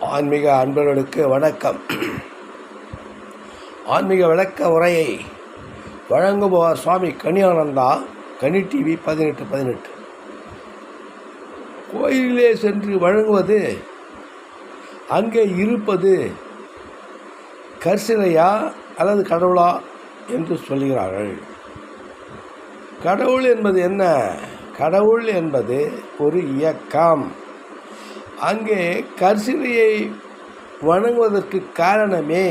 ஆன்மீக அன்பர்களுக்கு வணக்கம். ஆன்மீக விளக்க உரையை வழங்குபவர் சுவாமி கனியானந்தா கனி டிவி பதினெட்டு பதினெட்டு. கோயிலே சென்று வழங்குவது அங்கே இருப்பது கர்சிலையா அல்லது கடவுளா என்று சொல்கிறார்கள். கடவுள் என்பது என்ன? கடவுள் என்பது ஒரு இயக்கம். அங்கே கர்சிலையை வணங்குவதற்கு காரணமே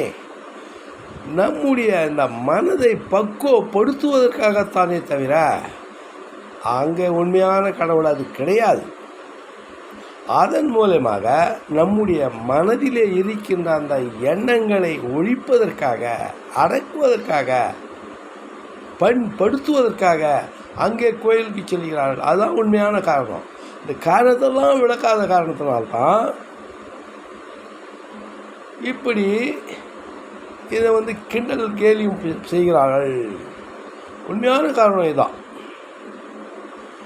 நம்முடைய இந்த மனதை பக்குவப்படுத்துவதற்காகத்தானே தவிர அங்கே உண்மையான கடவுள் அது கிடையாது. அதன் மூலமாக நம்முடைய மனதிலே இருக்கின்ற அந்த எண்ணங்களை ஒழிப்பதற்காக அடக்குவதற்காக பண்படுத்துவதற்காக அங்கே கோயிலுக்கு செல்கிறார்கள். அதுதான் உண்மையான காரணம். இந்த காரணத்தெல்லாம் விளக்காத காரணத்தினால்தான் இப்படி இதை வந்து கிண்டல் கேலியும் செய்கிறார்கள். உண்மையான காரணம் இதுதான்.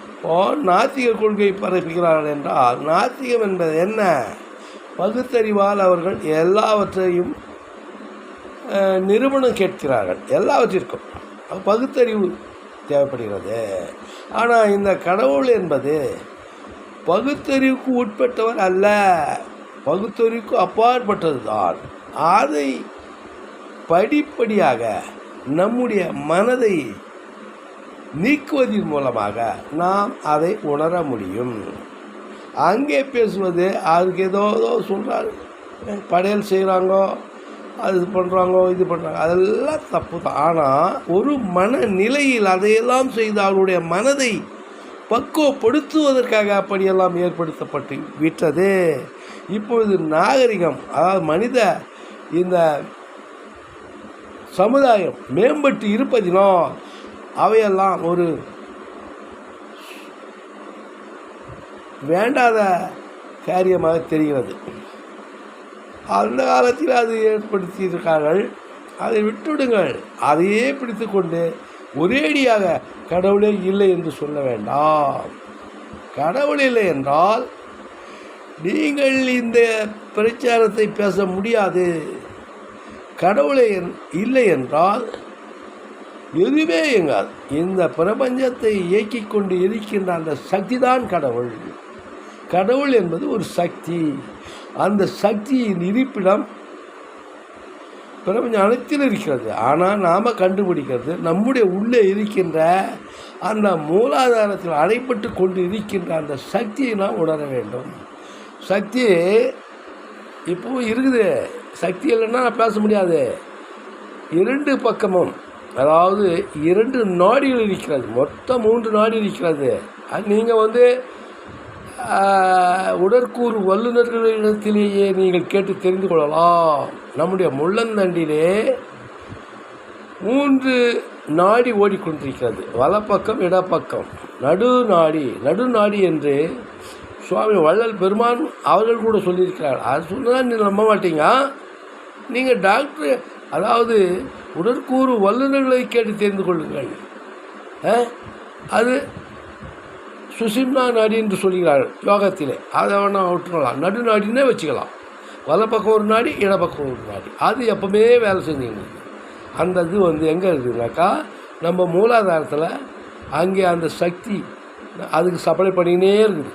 இப்போ நாத்திக கொள்கை பரப்புகிறார்கள் என்றால் நாத்திகம் என்பது என்ன? பகுத்தறிவால் அவர்கள் எல்லாவற்றையும் நிறுவனம் கேட்கிறார்கள். எல்லாவற்றிற்கும். பகுத்தறிவு தேவைப்படுகிறது. ஆனால் இந்த கடவுள் என்பது பகுத்தறிவுக்கு உட்பட்டவர் அல்ல. பகுத்தறிவுக்கு அப்பாற்பட்டது தான் அதை படிப்படியாக நம்முடைய மனதை நீக்குவதன் மூலமாக நாம் அதை உணர முடியும். அங்கே பேசுவது அதுக்கு ஏதோ ஏதோ சொல்கிறாரு படையல் செய்கிறாங்க அது பண்ணுறாங்க இது பண்ணுறாங்க அதெல்லாம் தப்பு தான் ஆனால் ஒரு மனநிலையில் அதையெல்லாம் செய்து அவருடைய மனதை பக்குவப்படுத்துவதற்காக அப்படியெல்லாம் ஏற்படுத்தப்பட்டு விட்டது. இப்பொழுது நாகரிகம் அதாவது மனித இந்த சமுதாயம் மேம்பட்டு இருப்பதினால் அவையெல்லாம் ஒரு வேண்டாத காரியமாக தெரிகிறது. அந்த காலத்தில் அது ஏற்படுத்தியிருக்கார்கள். அதை விட்டுவிடுங்கள். அதையே பிடித்து கொண்டு ஒரேடியாக கடவுளே இல்லை என்று சொல்ல வேண்டாம். கடவுள் இல்லை என்றால் நீங்கள் இந்த பிரச்சாரத்தை பேச முடியாது. கடவுளை என்- இல்லை என்றால் எதுவுமே எங்காது. இந்த பிரபஞ்சத்தை இயக்கிக் கொண்டு இருக்கின்ற அந்த சக்தி தான் கடவுள். கடவுள் என்பது ஒரு சக்தி. அந்த சக்தியின் இருப்பிடம் பிரபஞ்சம் அனைத்தில் இருக்கிறது. ஆனால் நாம் கண்டுபிடிக்கிறது நம்முடைய உள்ளே இருக்கின்ற அந்த மூலாதாரத்தில் அடைப்பட்டு கொண்டு இருக்கின்ற அந்த சக்தியை நாம் உணர வேண்டும். சக்தி இப்போவும் இருக்குது. சக்தி இல்லைன்னா நான் பேச முடியாது. இரண்டு பக்கமும் அதாவது இரண்டு நாடிகள் இருக்கிறது. மொத்தம் மூன்று நாடி இருக்கிறது. அது நீங்கள் வந்து உடற்கூறு வல்லுநர்களிடத்திலேயே நீங்கள் கேட்டு தெரிந்து கொள்ளலாம். நம்முடைய முள்ளந்தண்டிலே மூன்று நாடி ஓடிக்கொண்டிருக்கிறது. வலப்பக்கம் இடப்பக்கம். நடு நாடி நடு நாடி என்று சுவாமி வள்ளல் பெருமான் அவர்கள் கூட சொல்லியிருக்கிறார். அது சொன்னால் நீங்கள் நம்ப மாட்டீங்க. நீங்கள் டாக்டர் அதாவது உடற்கூறு வல்லுநர்களை கேட்டு தெரிந்து கொள்ளுங்கள். ஆ? அது சுசிம்னா நாடி என்று சொல்கிறார்கள் யோகத்திலே. அதை வேணால் விட்டுக்கலாம் நடுநாடினே வச்சுக்கலாம். வலப்பக்கம் ஒரு நாடி இடப்பக்கம் ஒரு நாடி. அது எப்பவுமே வேலை செஞ்சுங்க அந்த இது வந்து எங்கே இருக்குதுனாக்கா நம்ம மூலாதாரத்தில் அங்கே அந்த சக்தி அதுக்கு சப்ளை பண்ணிக்கினே இருக்குது.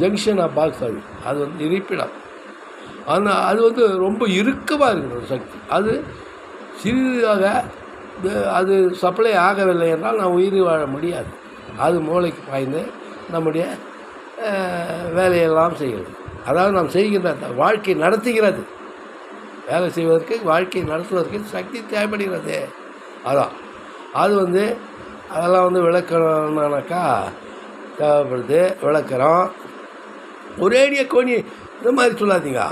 ஜங்ஷன் ஆஃப் பாக்ஸ் அது. அது வந்து இருப்பிடம். ஆனால் அது வந்து ரொம்ப இறுக்கமாக இருக்குது அந்த சக்தி. அது சிறிதாக அது சப்ளை ஆகவில்லை என்றால் நான் உயிர் வாழ முடியாது. அது மூளைக்கு பாய்ந்து நம்முடைய வேலையெல்லாம் செய்கிறது. அதாவது நாம் செய்கின்ற வாழ்க்கை நடத்துகிறது. வேலை செய்வதற்கு வாழ்க்கை நடத்துவதற்கு சக்தி தேவைப்படுகிறது. அதான். அது வந்து அதெல்லாம் வந்து விளக்கணும்னாக்கா தேவைப்படுது. விளக்கிறோம். ஒரேடிய கோணி இந்த மாதிரி சொல்லாதீங்க.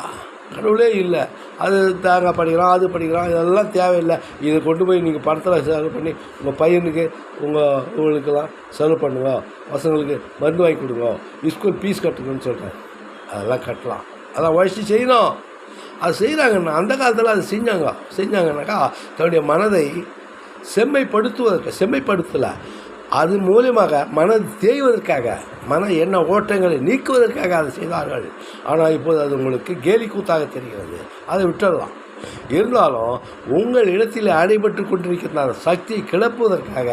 கடவுளே இல்லை. அது தேங்காய் படிக்கிறான் அது படிக்கிறான் இதெல்லாம் தேவையில்லை. இதை கொண்டு போய் நீங்கள் படத்தில் செலவு பண்ணி உங்கள் பையனுக்கு உங்கள் உங்களுக்கெல்லாம் செலவு பண்ணுங்க. பசங்களுக்கு மருந்து வாங்கி கொடுங்க. ஸ்கூல் ஃபீஸ் கட்டுங்கன்னு சொல்கிறேன் அதெல்லாம் கட்டலாம். அதெல்லாம் உழைச்சி செய்யணும். அது செய்கிறாங்கண்ணா அந்த காலத்தில் அது செஞ்சாங்க. செஞ்சாங்கன்னாக்கா தன்னுடைய மனதை செம்மைப்படுத்துவதற்கு செம்மைப்படுத்தலை. அது மூலியமாக மனம் தேய்வதற்காக மன எண்ண ஓட்டங்களை நீக்குவதற்காக அதை செய்தார்கள். ஆனால் இப்போது அது உங்களுக்கு கேலி கூத்தாக தெரிகிறது. அதை விட்டுடலாம் இருந்தாலும் உங்கள் இடத்தில் அடைபட்டு கொண்டிருக்கின்ற அந்த சக்தி கிளப்புவதற்காக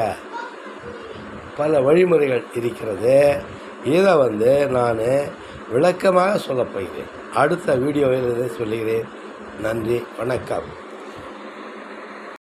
பல வழிமுறைகள் இருக்கிறது. இதை வந்து நான் விளக்கமாக சொல்லப்போகிறேன் அடுத்த வீடியோவில் இதை சொல்லுகிறேன். நன்றி. வணக்கம்.